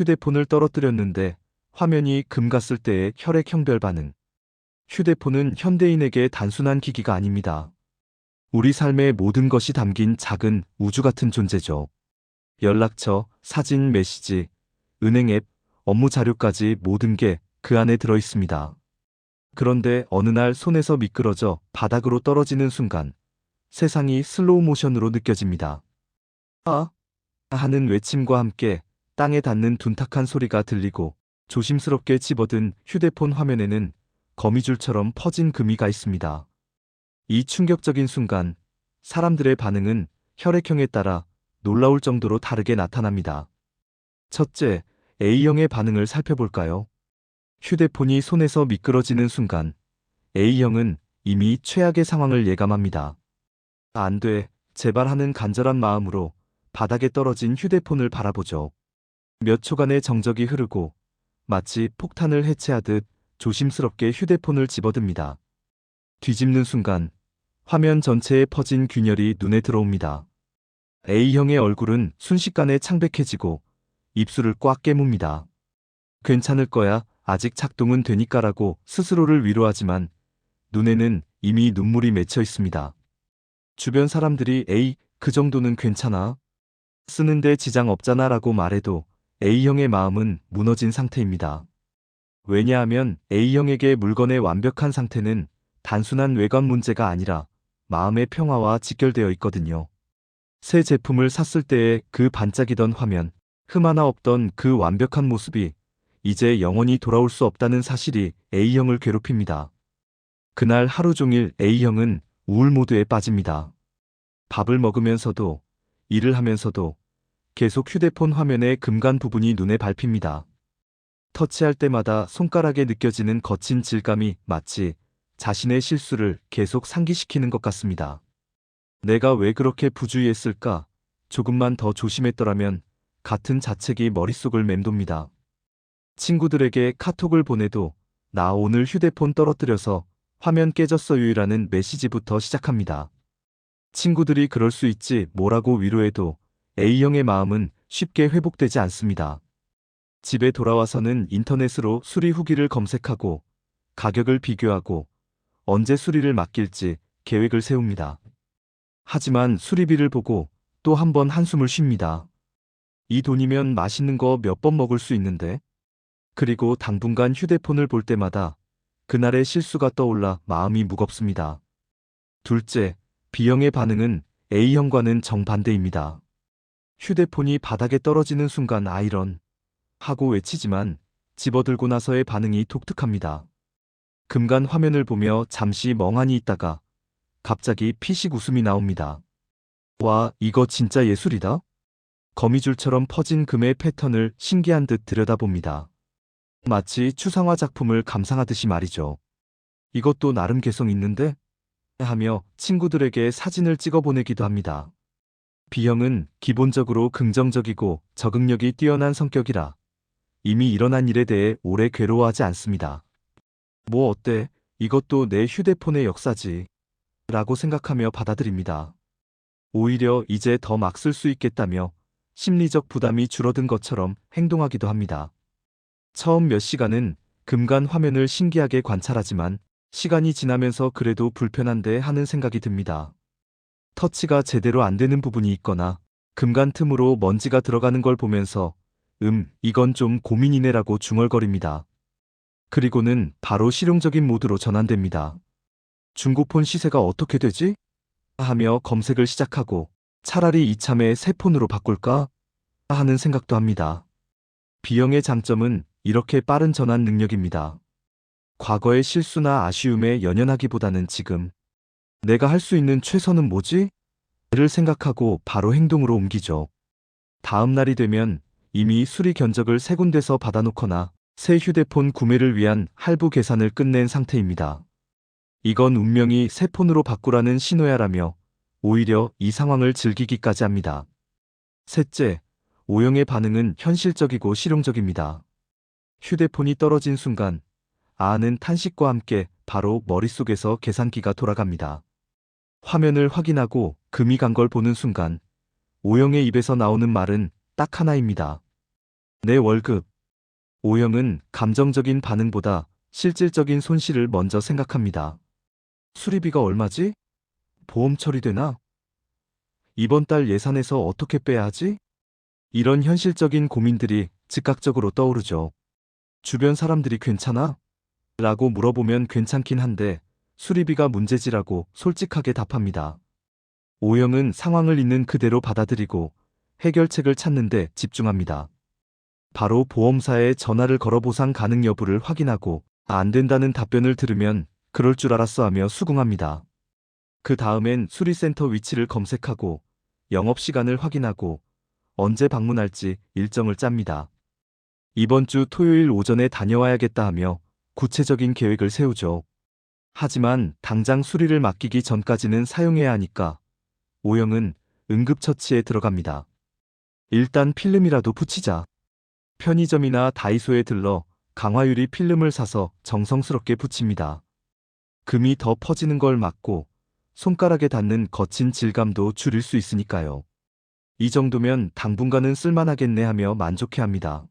휴대폰을 떨어뜨렸는데 화면이 금 갔을 때의 혈액 형별 반응. 휴대폰은 현대인에게 단순한 기기가 아닙니다. 우리 삶의 모든 것이 담긴 작은 우주 같은 존재죠. 연락처, 사진, 메시지, 은행 앱, 업무 자료까지 모든 게 그 안에 들어 있습니다. 그런데 어느 날 손에서 미끄러져 바닥으로 떨어지는 순간 세상이 슬로우 모션으로 느껴집니다. 아! 하는 외침과 함께 땅에 닿는 둔탁한 소리가 들리고 조심스럽게 집어든 휴대폰 화면에는 거미줄처럼 퍼진 금이가 있습니다. 이 충격적인 순간 사람들의 반응은 혈액형에 따라 놀라울 정도로 다르게 나타납니다. 첫째, A형의 반응을 살펴볼까요? 휴대폰이 손에서 미끄러지는 순간 A형은 이미 최악의 상황을 예감합니다. 안 돼, 제발 하는 간절한 마음으로 바닥에 떨어진 휴대폰을 바라보죠. 몇 초간의 정적이 흐르고 마치 폭탄을 해체하듯 조심스럽게 휴대폰을 집어듭니다. 뒤집는 순간 화면 전체에 퍼진 균열이 눈에 들어옵니다. A형의 얼굴은 순식간에 창백해지고 입술을 꽉 깨뭅니다. 괜찮을 거야, 아직 작동은 되니까라고 스스로를 위로하지만 눈에는 이미 눈물이 맺혀 있습니다. 주변 사람들이 에이, 그 정도는 괜찮아. 쓰는데 지장 없잖아 라고 말해도 A형의 마음은 무너진 상태입니다. 왜냐하면 A형에게 물건의 완벽한 상태는 단순한 외관 문제가 아니라 마음의 평화와 직결되어 있거든요. 새 제품을 샀을 때의 그 반짝이던 화면, 흠 하나 없던 그 완벽한 모습이 이제 영원히 돌아올 수 없다는 사실이 A형을 괴롭힙니다. 그날 하루 종일 A형은 우울 모드에 빠집니다. 밥을 먹으면서도, 일을 하면서도 계속 휴대폰 화면의 금간 부분이 눈에 밟힙니다. 터치할 때마다 손가락에 느껴지는 거친 질감이 마치 자신의 실수를 계속 상기시키는 것 같습니다. 내가 왜 그렇게 부주의했을까? 조금만 더 조심했더라면 같은 자책이 머릿속을 맴돕니다. 친구들에게 카톡을 보내도 나 오늘 휴대폰 떨어뜨려서 화면 깨졌어요라는 메시지부터 시작합니다. 친구들이 그럴 수 있지 뭐라고 위로해도 A형의 마음은 쉽게 회복되지 않습니다. 집에 돌아와서는 인터넷으로 수리 후기를 검색하고 가격을 비교하고 언제 수리를 맡길지 계획을 세웁니다. 하지만 수리비를 보고 또 한 번 한숨을 쉽니다. 이 돈이면 맛있는 거 몇 번 먹을 수 있는데. 그리고 당분간 휴대폰을 볼 때마다 그날의 실수가 떠올라 마음이 무겁습니다. 둘째, B형의 반응은 A형과는 정반대입니다. 휴대폰이 바닥에 떨어지는 순간 아이런 하고 외치지만 집어들고 나서의 반응이 독특합니다. 금간 화면을 보며 잠시 멍하니 있다가 갑자기 피식 웃음이 나옵니다. 와, 이거 진짜 예술이다? 거미줄처럼 퍼진 금의 패턴을 신기한 듯 들여다봅니다. 마치 추상화 작품을 감상하듯이 말이죠. 이것도 나름 개성 있는데? 하며 친구들에게 사진을 찍어 보내기도 합니다. B형은 기본적으로 긍정적이고 적응력이 뛰어난 성격이라 이미 일어난 일에 대해 오래 괴로워하지 않습니다. 뭐 어때? 이것도 내 휴대폰의 역사지. 라고 생각하며 받아들입니다. 오히려 이제 더 막 쓸 수 있겠다며 심리적 부담이 줄어든 것처럼 행동하기도 합니다. 처음 몇 시간은 금간 화면을 신기하게 관찰하지만 시간이 지나면서 그래도 불편한데 하는 생각이 듭니다. 터치가 제대로 안 되는 부분이 있거나 금간 틈으로 먼지가 들어가는 걸 보면서 음, 이건 좀 고민이네라고 중얼거립니다. 그리고는 바로 실용적인 모드로 전환됩니다. 중고폰 시세가 어떻게 되지? 하며 검색을 시작하고 차라리 이참에 새 폰으로 바꿀까? 하는 생각도 합니다. B형의 장점은 이렇게 빠른 전환 능력입니다. 과거의 실수나 아쉬움에 연연하기보다는 지금 내가 할 수 있는 최선은 뭐지? 를 생각하고 바로 행동으로 옮기죠. 다음 날이 되면 이미 수리 견적을 세 군데서 받아놓거나 새 휴대폰 구매를 위한 할부 계산을 끝낸 상태입니다. 이건 운명이 새 폰으로 바꾸라는 신호야라며 오히려 이 상황을 즐기기까지 합니다. 셋째, 오영의 반응은 현실적이고 실용적입니다. 휴대폰이 떨어진 순간 아는 탄식과 함께 바로 머릿속에서 계산기가 돌아갑니다. 화면을 확인하고 금이 간 걸 보는 순간 오영의 입에서 나오는 말은 딱 하나입니다. 내 월급. O형은 감정적인 반응보다 실질적인 손실을 먼저 생각합니다. 수리비가 얼마지? 보험 처리되나? 이번 달 예산에서 어떻게 빼야 하지? 이런 현실적인 고민들이 즉각적으로 떠오르죠. 주변 사람들이 괜찮아? 라고 물어보면 괜찮긴 한데 수리비가 문제지라고 솔직하게 답합니다. O형은 상황을 있는 그대로 받아들이고 해결책을 찾는데 집중합니다. 바로 보험사에 전화를 걸어 보상 가능 여부를 확인하고 안 된다는 답변을 들으면 그럴 줄 알았어 하며 수긍합니다. 그 다음엔 수리센터 위치를 검색하고 영업시간을 확인하고 언제 방문할지 일정을 짭니다. 이번 주 토요일 오전에 다녀와야겠다 하며 구체적인 계획을 세우죠. 하지만 당장 수리를 맡기기 전까지는 사용해야 하니까 오영은 응급처치에 들어갑니다. 일단 필름이라도 붙이자. 편의점이나 다이소에 들러 강화유리 필름을 사서 정성스럽게 붙입니다. 금이 더 퍼지는 걸 막고 손가락에 닿는 거친 질감도 줄일 수 있으니까요. 이 정도면 당분간은 쓸만하겠네 하며 만족해 합니다.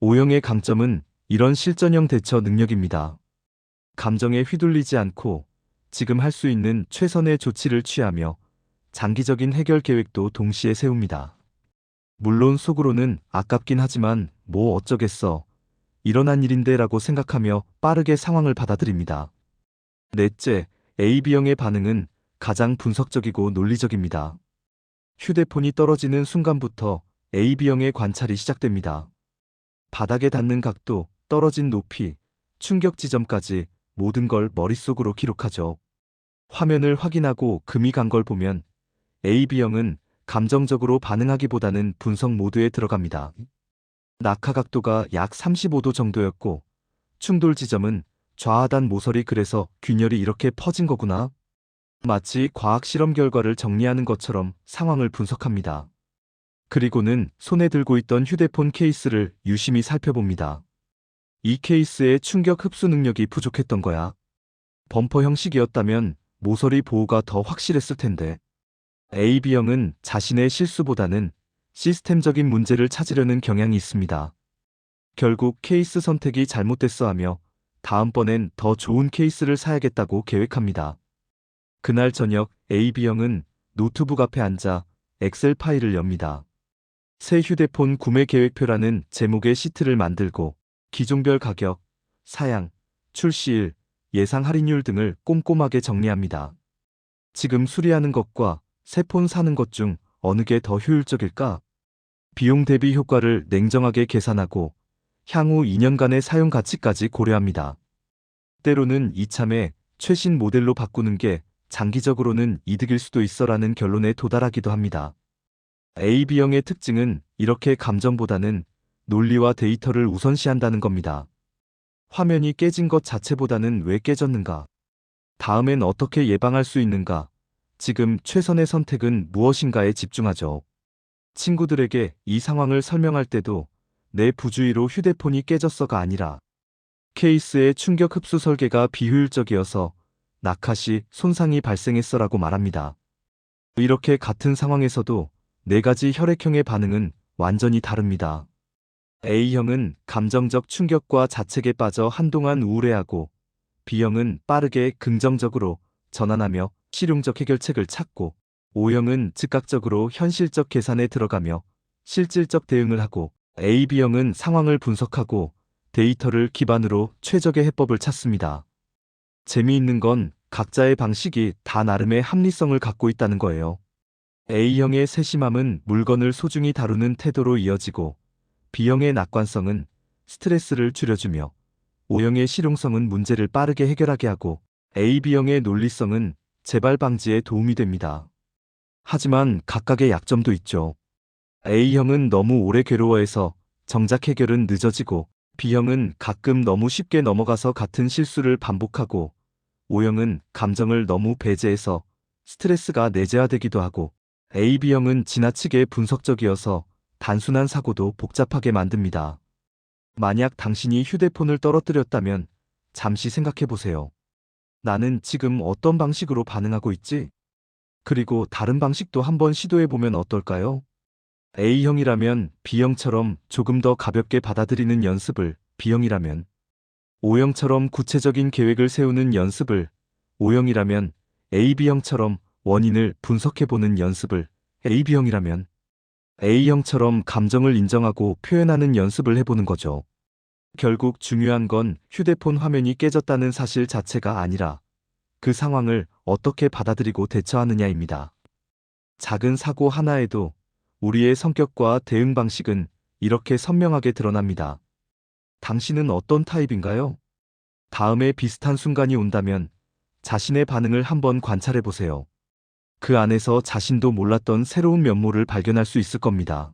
오영의 강점은 이런 실전형 대처 능력입니다. 감정에 휘둘리지 않고 지금 할 수 있는 최선의 조치를 취하며 장기적인 해결 계획도 동시에 세웁니다. 물론 속으로는 아깝긴 하지만 뭐 어쩌겠어. 일어난 일인데 라고 생각하며 빠르게 상황을 받아들입니다. 넷째, AB형의 반응은 가장 분석적이고 논리적입니다. 휴대폰이 떨어지는 순간부터 AB형의 관찰이 시작됩니다. 바닥에 닿는 각도, 떨어진 높이, 충격 지점까지 모든 걸 머릿속으로 기록하죠. 화면을 확인하고 금이 간 걸 보면 AB형은 감정적으로 반응하기보다는 분석 모드에 들어갑니다. 낙하 각도가 약 35도 정도였고 충돌 지점은 좌하단 모서리 그래서 균열이 이렇게 퍼진 거구나. 마치 과학 실험 결과를 정리하는 것처럼 상황을 분석합니다. 그리고는 손에 들고 있던 휴대폰 케이스를 유심히 살펴봅니다. 이 케이스의 충격 흡수 능력이 부족했던 거야. 범퍼 형식이었다면 모서리 보호가 더 확실했을 텐데. AB형은 자신의 실수보다는 시스템적인 문제를 찾으려는 경향이 있습니다. 결국 케이스 선택이 잘못됐어 하며 다음번엔 더 좋은 케이스를 사야겠다고 계획합니다. 그날 저녁 AB형은 노트북 앞에 앉아 엑셀 파일을 엽니다. 새 휴대폰 구매 계획표라는 제목의 시트를 만들고 기종별 가격, 사양, 출시일, 예상 할인율 등을 꼼꼼하게 정리합니다. 지금 수리하는 것과 새 폰 사는 것 중 어느 게 더 효율적일까? 비용 대비 효과를 냉정하게 계산하고 향후 2년간의 사용 가치까지 고려합니다. 때로는 이참에 최신 모델로 바꾸는 게 장기적으로는 이득일 수도 있어라는 결론에 도달하기도 합니다. AB형의 특징은 이렇게 감정보다는 논리와 데이터를 우선시한다는 겁니다. 화면이 깨진 것 자체보다는 왜 깨졌는가? 다음엔 어떻게 예방할 수 있는가? 지금 최선의 선택은 무엇인가에 집중하죠. 친구들에게 이 상황을 설명할 때도 내 부주의로 휴대폰이 깨졌어가 아니라 케이스의 충격 흡수 설계가 비효율적이어서 낙하시 손상이 발생했어라고 말합니다. 이렇게 같은 상황에서도 네 가지 혈액형의 반응은 완전히 다릅니다. A형은 감정적 충격과 자책에 빠져 한동안 우울해하고 B형은 빠르게 긍정적으로 전환하며 실용적 해결책을 찾고 O형은 즉각적으로 현실적 계산에 들어가며 실질적 대응을 하고 AB형은 상황을 분석하고 데이터를 기반으로 최적의 해법을 찾습니다. 재미있는 건 각자의 방식이 다 나름의 합리성을 갖고 있다는 거예요. A형의 세심함은 물건을 소중히 다루는 태도로 이어지고 B형의 낙관성은 스트레스를 줄여주며 O형의 실용성은 문제를 빠르게 해결하게 하고 AB형의 논리성은 재발 방지에 도움이 됩니다. 하지만 각각의 약점도 있죠. A형은 너무 오래 괴로워해서 정작 해결은 늦어지고 B형은 가끔 너무 쉽게 넘어가서 같은 실수를 반복하고 O형은 감정을 너무 배제해서 스트레스가 내재화되기도 하고 AB형은 지나치게 분석적이어서 단순한 사고도 복잡하게 만듭니다. 만약 당신이 휴대폰을 떨어뜨렸다면 잠시 생각해 보세요. 나는 지금 어떤 방식으로 반응하고 있지? 그리고 다른 방식도 한번 시도해 보면 어떨까요? A형이라면 B형처럼 조금 더 가볍게 받아들이는 연습을, B형이라면 O형처럼 구체적인 계획을 세우는 연습을, O형이라면 AB형처럼 원인을 분석해 보는 연습을, AB형이라면 A형처럼 감정을 인정하고 표현하는 연습을 해보는 거죠. 결국 중요한 건 휴대폰 화면이 깨졌다는 사실 자체가 아니라 그 상황을 어떻게 받아들이고 대처하느냐입니다. 작은 사고 하나에도 우리의 성격과 대응 방식은 이렇게 선명하게 드러납니다. 당신은 어떤 타입인가요? 다음에 비슷한 순간이 온다면 자신의 반응을 한번 관찰해 보세요. 그 안에서 자신도 몰랐던 새로운 면모를 발견할 수 있을 겁니다.